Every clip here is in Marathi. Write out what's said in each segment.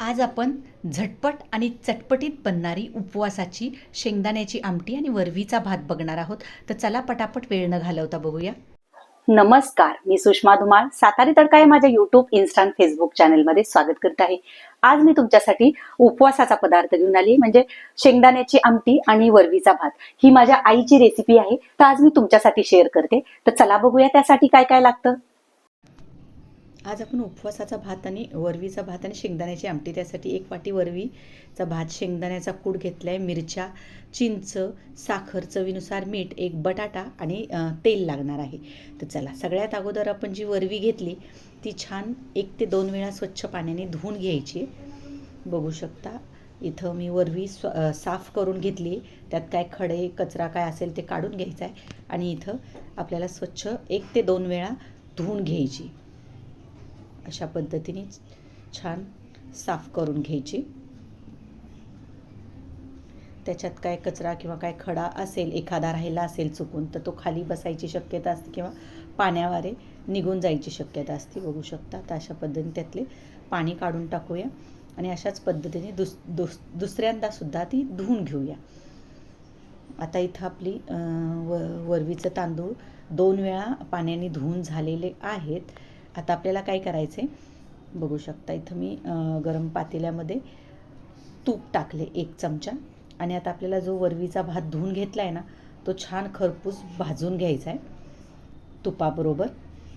आज आपण झटपट आणि चटपटीत बनणारी उपवासाची शेंगदाण्याची आमटी आणि वरवीचा भात बघणार आहोत. तर चला पटापट वेळ न घालवता बघूया. नमस्कार मी सुषमा धुमाळ सातारी तडका या माझ्या युट्यूब इन्स्टा फेसबुक चॅनलमध्ये स्वागत करत आहे. आज मी तुमच्यासाठी उपवासाचा पदार्थ घेऊन आली म्हणजे शेंगदाण्याची आमटी आणि वरवीचा भात. ही माझ्या आईची रेसिपी आहे तर आज मी तुमच्यासाठी शेअर करते. तर चला बघूया त्यासाठी काय काय लागतं. आज आपण उपवासाचा भात आणि वरवीचा भात आणि शेंगदाण्याची आमटी. त्यासाठी एक वाटी वरवीचा भात शेंगदाण्याचा कूड घेतला आहे मिरच्या चिंच साखर चवीनुसार मीठ एक बटाटा आणि तेल लागणार आहे. तर चला सगळ्यात अगोदर आपण जी वरवी घेतली ती छान एक ते दोन वेळा स्वच्छ पाण्याने धुवून घ्यायची. बघू शकता इथं मी वरवी स्व साफ करून घेतली. त्यात काय खडे कचरा काय असेल ते काढून घ्यायचा आहे आणि इथं आपल्याला स्वच्छ एक ते दोन वेळा धुवून घ्यायची. अशा पद्धतीने छान साफ करून घ्यायची. त्याच्यात काय कचरा किंवा काय खडा असेल एखादा राहिला असेल चुकून तर तो खाली बसायची शक्यता असते किंवा पाण्यावारे निघून जायची शक्यता असते. बघू शकता. तर अशा पद्धतीने त्यातले पाणी काढून टाकूया आणि अशाच पद्धतीने दुस दुस दुसऱ्यांदा सुद्धा ती धुवून घेऊया. आता इथं आपली व वरवीचं तांदूळ दोन वेळा पाण्याने धुवून झालेले आहेत. आता आपल्याला काय करायचं आहे बघू शकता इथं मी गरम पातेल्यामध्ये तूप टाकले एक चमचा. आणि आता आपल्याला जो वरवीचा भात धुवून घेतला आहे ना तो छान खरपूस भाजून घ्यायचा आहे तुपाबरोबर.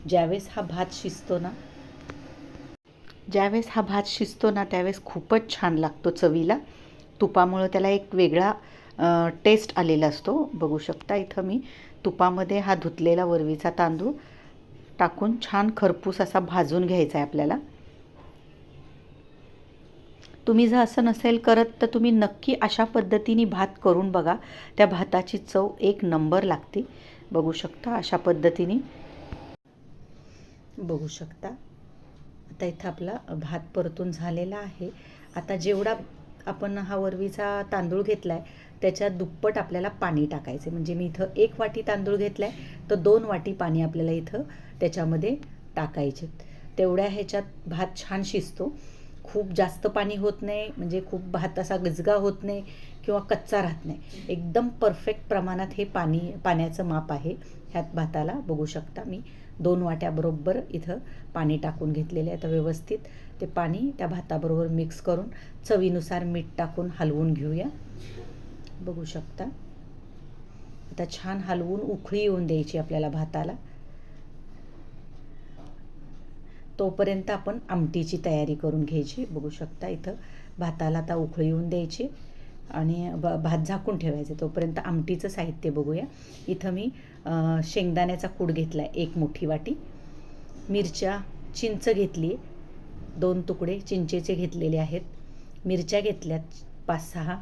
ज्यावेळेस हा भात शिजतो ना ज्यावेळेस हा भात शिजतो ना त्यावेळेस खूपच छान लागतो चवीला. तुपामुळं त्याला एक वेगळा टेस्ट आलेला असतो. बघू शकता इथं मी तुपामध्ये हा धुतलेला वरवीचा तांदूळ टाकून छान खरपूस असा भाजून घ्यायचा आहे आपल्याला. तुम्ही जर असं नसेल करत तर तुम्ही नक्की अशा पद्धतीने भात करून बघा. त्या भाताची चव एक नंबर लागते. बघू शकता अशा पद्धतीने. बघू शकता. आता इथं आपला भात परतून झालेला आहे. आता जेवढा आपण हा वरवीचा तांदूळ घेतला आहे त्याच्या दुप्पट आपल्याला पाणी टाकायचे. म्हणजे मी इथं एक वाटी तांदूळ घेतला आहे तर दोन वाटी पाणी आपल्याला इथं त्याच्यामध्ये टाकायचे. तेवढ्या ह्याच्यात भात छान शिजतो. खूप जास्त पाणी होत नाही म्हणजे खूप भात असा गजगा होत नाही किंवा कच्चा राहत नाही. एकदम परफेक्ट प्रमाणात हे पाणी पाण्याचं माप आहे. ह्यात भाताला बघू शकता मी. दोन वाट्याबरोबर इथं पाणी टाकून घेतलेले आहे. तर व्यवस्थित ते पाणी त्या भाताबरोबर मिक्स करून चवीनुसार मीठ टाकून हलवून घेऊया. बघू शकता. आता छान हलवून उखळी येऊन द्यायची आपल्याला भाताला. तोपर्यंत आपण आमटीची तयारी करून घ्यायची. बघू शकता इथं भाताला आता उखळी येऊन द्यायची आणि ब भात झाकून ठेवायचे. तोपर्यंत आमटीचं साहित्य बघूया. इथं मी शेंगदाण्याचा कूड घेतला आहे एक मोठी वाटी. मिरच्या चिंच घेतली. दोन तुकडे चिंचेचे घेतलेले आहेत. मिरच्या घेतल्यात पाच सहा.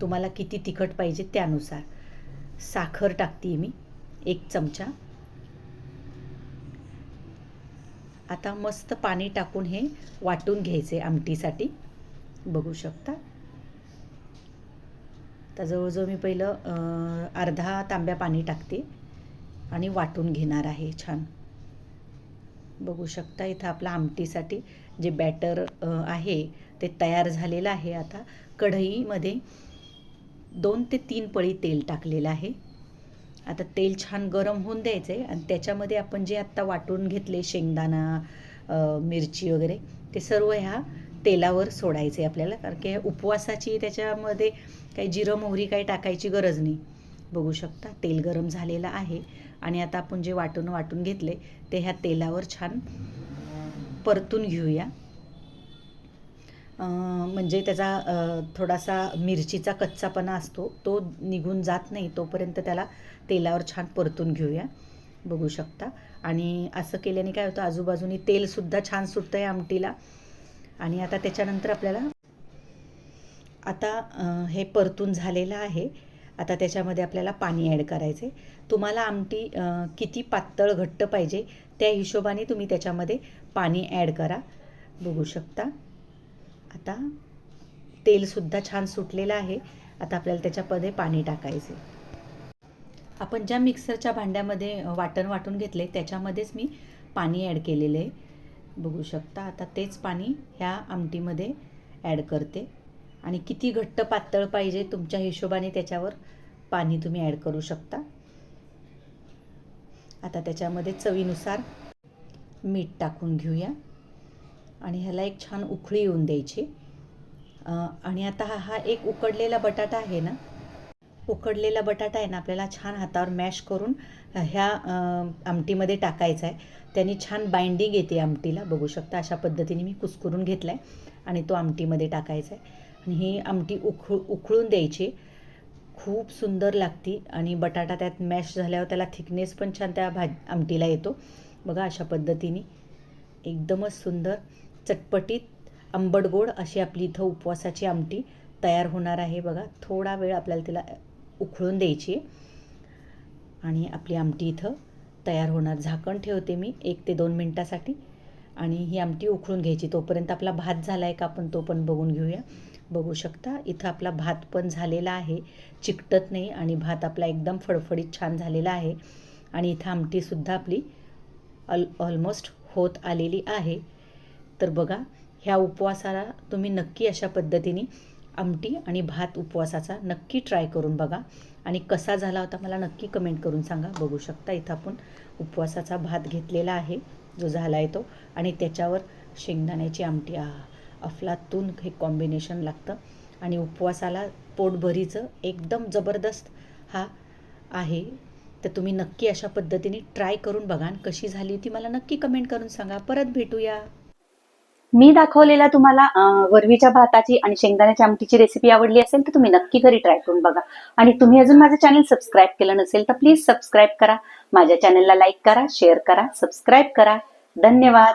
तुम्हाला किती तिखट पाहिजे त्यानुसार. साखर टाकते मी एक चमचा. आता मस्त पाणी टाकून हे वाटून घ्यायचे आमटीसाठी. बघू शकता. तर जवळजवळ मी पहिलं अर्धा तांब्या पाणी टाकते आणि वाटून घेणार आहे छान. बघू शकता इथं आपलं आमटीसाठी जे बॅटर आहे ते तयार झालेलं आहे आता. कढईमध्ये दोन ते तीन पळी तेल टाकलेलं आहे. आता तेल छान गरम होऊन द्यायचं आहे आणि त्याच्यामध्ये आपण जे आत्ता वाटून घेतले शेंगदाणा मिरची वगैरे ते सर्व ह्या तेलावर सोडायचे आपल्याला. कारण की उपवासाची त्याच्यामध्ये काही जिरं मोहरी काही टाकायची गरज नाही. बघू शकता तेल गरम झालेलं आहे. आणि आता आपण जे वाटून वाटून घेतले ते ह्या तेलावर छान परतून घेऊया. म्हणजे त्याचा थोडासा मिरचीचा कच्चापणा असतो तो निघून जात नाही तोपर्यंत त्याला तेलावर छान परतून घेऊया. बघू शकता. आणि असं केल्याने काय होतं आजूबाजूनी तेलसुद्धा छान सुटतं आहे आमटीला. आणि आता त्याच्यानंतर आपल्याला आता हे परतून झालेलं आहे. आता त्याच्यामध्ये आपल्याला पाणी ॲड करायचं आहे तुम्हाला आमटी किती पातळ घट्ट पाहिजे त्या हिशोबाने तुम्ही त्याच्यामध्ये पाणी ॲड करा. बघू शकता. आता तेलसुद्धा छान सुटलेलं आहे. आता आपल्याला त्याच्यामध्ये पाणी टाकायचे. आपण ज्या मिक्सरच्या भांड्यामध्ये वाटण वाटून घेतले त्याच्यामध्येच मी पाणी ॲड केलेलं आहे. बघू शकता आता तेच पाणी ह्या आमटीमध्ये ॲड करते. आणि किती घट्ट पातळ पाहिजे तुमच्या हिशोबाने त्याच्यावर पाणी तुम्ही ॲड करू शकता. आता त्याच्यामध्ये चवीनुसार मीठ टाकून घेऊया. आणि ह्याला एक छान उकळी येऊन द्यायची. आणि आता हा हा एक उकडलेला बटाटा आहे ना उकडलेला बटाटा आहे ना आपल्याला छान हातावर मॅश करून ह्या आमटीमध्ये टाकायचा आहे. त्यांनी छान बाइंडिंग येते आमटीला बघू शकता अशा पद्धतीने मी कुस्करून घेतला आहे आणि तो आमटीमध्ये टाकायचा आहे. आणि ही आमटी उखळ उकळून द्यायची. खूप सुंदर लागती आणि बटाटा त्यात मॅश झाल्यावर त्याला थिकनेस पण छान त्या भाज आमटीला येतो. बघा अशा पद्धतीने. एकदमच सुंदर. चटपटीत आंबट गोड अशी आपली इथं उपवासाची आमटी तयार होणार आहे. बघा थोडा वेळ आपल्याला तिला उखळून द्यायची आहे. आणि आपली आमटी इथं तयार होणार. झाकण ठेवते मी एक ते दोन मिनटासाठी. आणि ही आमटी उखळून घ्यायची. तोपर्यंत आपला भात झाला आहे का आपण तो पण बघून घेऊया. बघू शकता इथं आपला भात पण झालेला आहे. चिकटत नाही आणि भात आपला एकदम फडफडीत छान झालेला आहे. आणि इथं आमटीसुद्धा आपली ऑल ऑलमोस्ट होत आलेली आहे. तर बघा ह्या उपवासाला तुम्ही नक्की अशा पद्धतीने आमटी आणि भात उपवासाचा नक्की ट्राय करून बघा. आणि कसा झाला होता मला नक्की कमेंट करून सांगा. बघू शकता इथं आपण उपवासाचा भात घेतलेला आहे जो झाला आहे तो. आणि त्याच्यावर शेंगदाण्याची आमटी आ अफलातून हे कॉम्बिनेशन लागतं. आणि उपवासाला पोटभरीचं एकदम जबरदस्त हा आहे. तर तुम्ही नक्की अशा पद्धतीने ट्राय करून बघा. कशी झाली ती मला नक्की कमेंट करून सांगा. परत भेटूया. मी दाखवलेल्या तुम्हाला वरवीच्या भाताची आणि शेंगदाण्याच्या आमटीची रेसिपी आवडली असेल तर तुम्ही नक्की घरी ट्राय करून बघा. आणि तुम्ही अजून माझं चॅनल सबस्क्राईब केलं नसेल तर प्लीज सबस्क्राईब करा. माझ्या चॅनलला लाईक करा शेअर करा सबस्क्राईब करा. धन्यवाद.